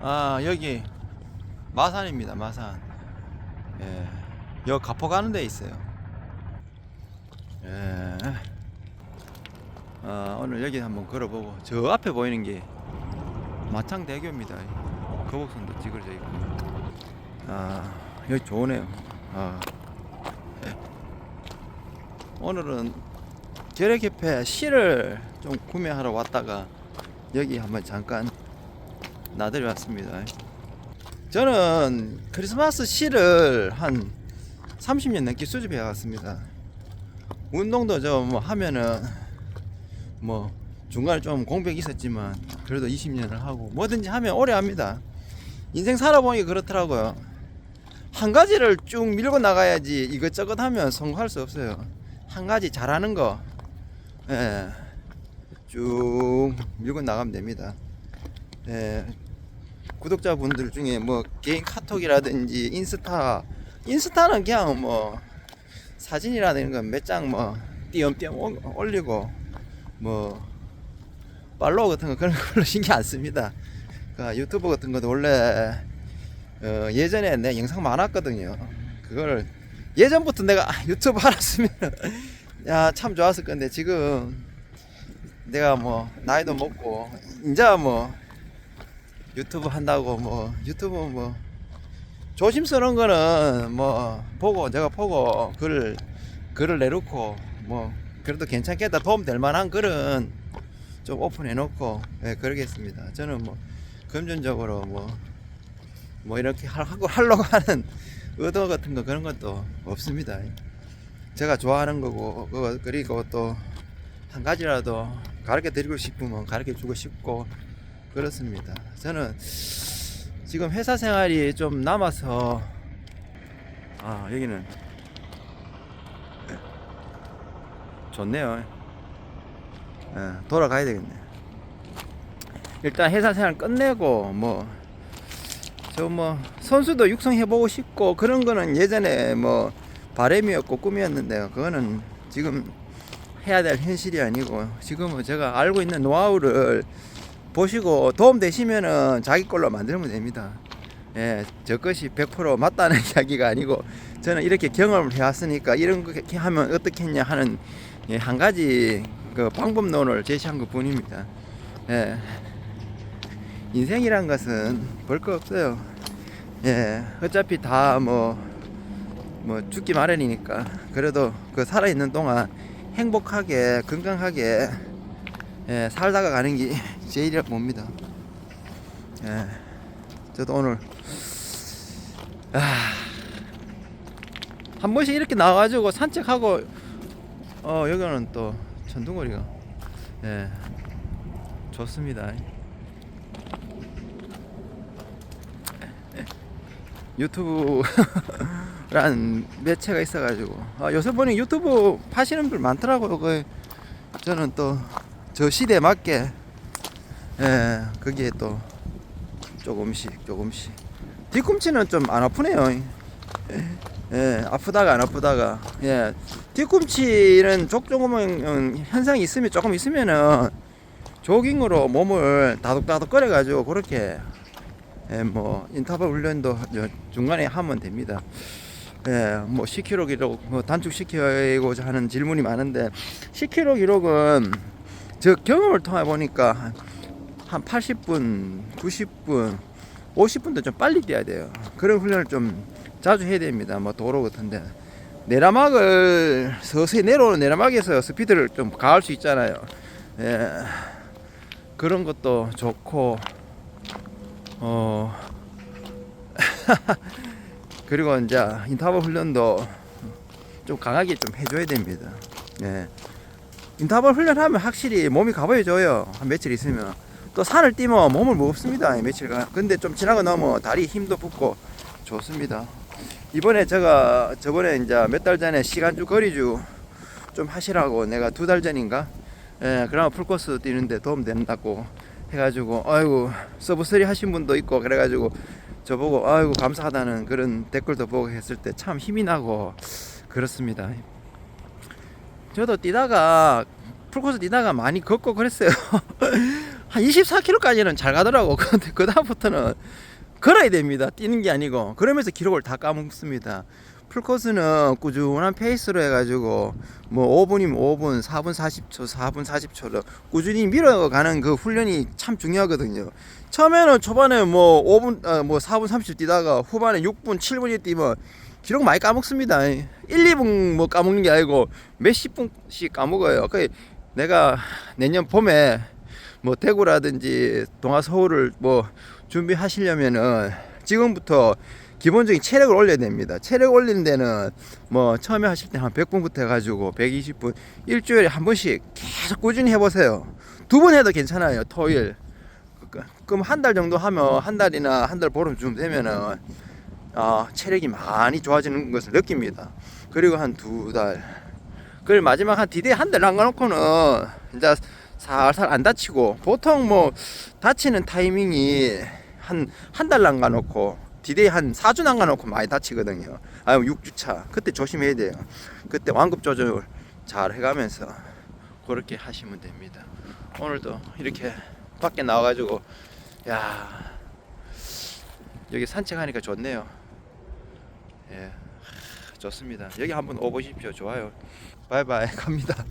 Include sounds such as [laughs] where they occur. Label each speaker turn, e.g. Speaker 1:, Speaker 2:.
Speaker 1: 아 여기 마산입니다 마산. 예 여기 가포 가는 데 있어요. 예. 아, 오늘 여기 한번 걸어보고 저 앞에 보이는 게 마창대교입니다. 거북선도 찌그러져 있고. 아 여기 좋으네요. 아 예. 오늘은 결핵협회 실을 좀 구매하러 왔다가 여기 한번 잠깐 나들이 왔습니다. 저는 크리스마스 실을 한 30년 넘게 수집해 왔습니다. 운동도 좀뭐 하면은 뭐 중간에 좀 공백이 있었지만 그래도 20년을 하고 뭐든지 하면 오래 합니다. 인생 살아보니 그렇더라고요. 한 가지를 쭉 밀고 나가야지 이것저것 하면 성공할 수 없어요. 한 가지 잘하는 거, 예, 쭉 밀고 나가면 됩니다. 예, 구독자분들 중에 뭐 개인 카톡이라든지 인스타, 인스타는 그냥 뭐 사진이라든가 몇장 뭐 띄엄띄엄 올- 올리고 뭐 팔로우 같은 거 그런 [laughs] 거 별로 신경 안 씁니다. 그 유튜브 같은 것도 원래 어, 예전에 내 영상 많았거든요. 그거를 예전부터 내가 아, 유튜브 알았으면 [laughs] 야 참 좋았을 건데 지금 내가 뭐 나이도 먹고 이제 뭐 유튜브 한다고 뭐 유튜브 뭐 조심스러운 거는 뭐 보고 제가 보고 글 글을 내놓고 뭐 그래도 괜찮겠다 도움 될 만한 글은 좀 오픈해 놓고 예, 그러겠습니다. 저는 뭐 금전적으로 뭐뭐 이렇게 하- 하고 하려고 하는 의도 같은 거 그런 것도 없습니다. 제가 좋아하는 거고 그리고 또 한 가지라도 가르쳐 드리고 싶으면 가르쳐 주고 싶고 그렇습니다. 저는 지금 회사 생활이 좀 남아서 아 여기는 좋네요. 예, 돌아가야 되겠네. 일단 회사 생활 끝내고 뭐저뭐 선수도 육성해 보고 싶고 그런 거는 예전에 뭐 바램이었고 꿈이었는데요. 그거는 지금 해야 될 현실이 아니고 지금은 제가 알고 있는 노하우를 보시고 도움 되시면은 자기 걸로 만들면 됩니다. 예, 저 것이 100% 맞다는 [laughs] 이야기가 아니고 저는 이렇게 경험을 해왔으니까 이런 거 하면 어떻겠냐 하는 예, 한 가지 그 방법론을 제시한 것 뿐입니다. 예. 인생이란 것은 볼 거 없어요. 예, 어차피 다 뭐, 뭐 죽기 마련이니까. 그래도 그 살아있는 동안 행복하게, 건강하게, 예, 살다가 가는 게 [laughs] 제일이라 봅니다. 예, 저도 오늘, 아, 한 번씩 이렇게 나와가지고 산책하고, 어, 여기는 또 천둥거리가, 예, 좋습니다. 유튜브라는 [laughs] 매체가 있어가지고 아, 요새 보니 유튜브 파시는 분 많더라고요. 그 저는 또 저 시대에 맞게 예 거기에 또 조금씩 조금씩 뒤꿈치는 좀 안 아프네요. 예 아프다가 안 아프다가 예 뒤꿈치는 족저근 현상이 있으면 조금 있으면은 조깅으로 몸을 다독다독 거려 가지고 그렇게 예, 뭐 인터벌 훈련도 저 중간에 하면 됩니다. 예, 뭐 10km 기록 뭐 단축시키고자 하는 질문이 많은데 10km 기록은 저 경험을 통해 보니까 한- 한 80분, 90분, 50분도 좀 빨리 뛰어야 돼요. 그런 훈련을 좀 자주 해야 됩니다. 뭐 도로 같은데 내리막을 서서히 내려오는 내리막에서 스피드를 좀 가할 수 있잖아요. 예, 그런 것도 좋고 어 [laughs] 그리고 이제 인터벌 훈련도 좀 강하게 좀 해줘야 됩니다. 예. 인터벌 훈련하면 확실히 몸이 가벼워져요. 한 며칠 있으면 또 산을 뛰면 몸을 무겁습니다. 며칠간. 근데 좀 지나고 나면 다리 힘도 붙고 좋습니다. 이번에 제가 저번에 이제 몇 달 전에 시간주 거리주 좀 하시라고 내가 두 달 전인가 예, 그나마 풀코스 뛰는데 도움 된다고 해가지고 아이고 서브스리 하신 분도 있고 그래가지고 저보고 아이고 감사하다는 그런 댓글도 보고 했을 때 참 힘이 나고 그렇습니다. 저도 뛰다가 풀코스 뛰다가 많이 걷고 그랬어요. [laughs] 한 24km까지는 잘 가더라고. [laughs] 근데 그 다음부터는 걸어야 됩니다. 뛰는 게 아니고 그러면서 기록을 다 까먹습니다. 풀코스는 꾸준한 페이스로 해가지고 뭐 5분이면 5분, 4분 40초, 4분 40초로 꾸준히 밀어가는 그 훈련이 참 중요하거든요. 처음에는 초반에 뭐 5분, 어, 뭐 4분 30초 뛰다가 후반에 6분, 7분이 뛰면 기록 많이 까먹습니다. 1, 2분 뭐 까먹는 게 아니고 몇십 분씩 까먹어요. 그 내가 내년 봄에 뭐 대구라든지 동아 서울을 뭐 준비하시려면은 지금부터 기본적인 체력을 올려야 됩니다. 체력 올리는 데는 뭐 처음에 하실 때 한 100분부터 해가지고 120분 일주일에 한 번씩 계속 꾸준히 해보세요. 두 번 해도 괜찮아요. 토일. 그- 그럼 한 달 정도 하면 한 달이나 한 달 보름 쯤 되면은 아, 체력이 많이 좋아지는 것을 느낍니다. 그리고 한 두 달. 그리고 마지막 한 디데이 한 달 남겨놓고는 이제 살살 안 다치고 보통 뭐 다치는 타이밍이 한 한 달 남겨놓고 디데이 한 4주 남겨놓고 많이 다치거든요. 아니면 6주차 그때 조심해야 돼요. 그때 완급 조절 잘 해가면서 그렇게 하시면 됩니다. 오늘도 이렇게 밖에 나와가지고 야 여기 산책하니까 좋네요. 예, 좋습니다. 여기 한번 오보십시오. 좋아요. 바이바이 [laughs] 갑니다.